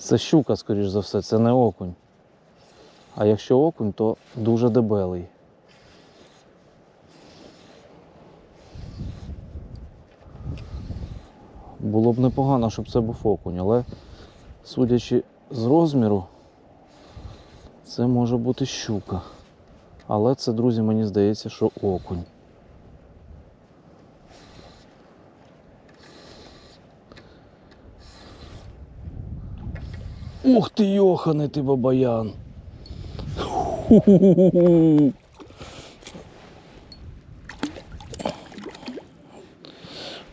Це щука, скоріш за все, це не окунь. А якщо окунь, то дуже дебелий. Було б непогано, щоб це був окунь, але судячи з розміру, це може бути щука. Але це, друзі, мені здається, що окунь. Ух ти, йоханий ти бабаян. Ху-ху-ху-ху.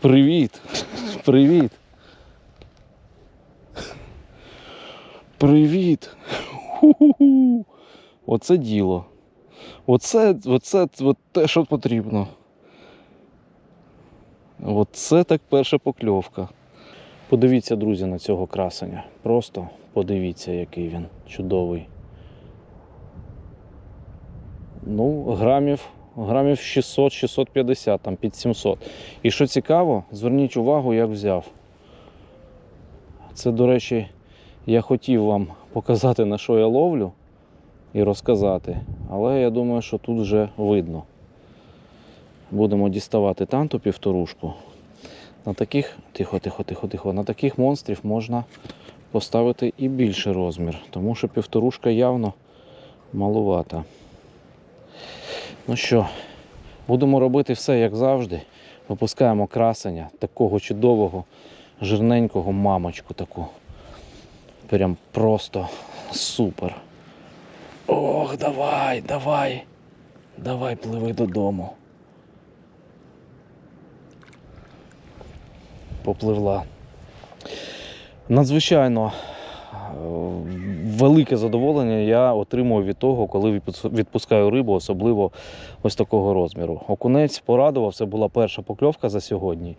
Привіт. Привіт. Привіт. Ху-ху-ху. Оце діло. Оце, оце те, що потрібно. Оце так перша покльовка. Подивіться, друзі, на цього красення. Просто подивіться, який він чудовий. Ну, грамів, грамів 600-650, там під 700. І що цікаво, зверніть увагу, як взяв. Це, до речі, я хотів вам показати, на що я ловлю і розказати. Але я думаю, що тут вже видно. Будемо діставати танту півторушку. На таких, тихо, тихо, тихо, тихо, на таких монстрів можна поставити і більший розмір, тому що півторушка явно малувата. Ну що, будемо робити все як завжди. Випускаємо красення такого чудового, жирненького мамочку таку. Прям просто супер. Ох, давай, давай. Давай, пливи додому. Попливла. Надзвичайно е, велике задоволення я отримую від того, коли відпускаю рибу, особливо ось такого розміру. Окунець порадував, це була перша покльовка за сьогодні.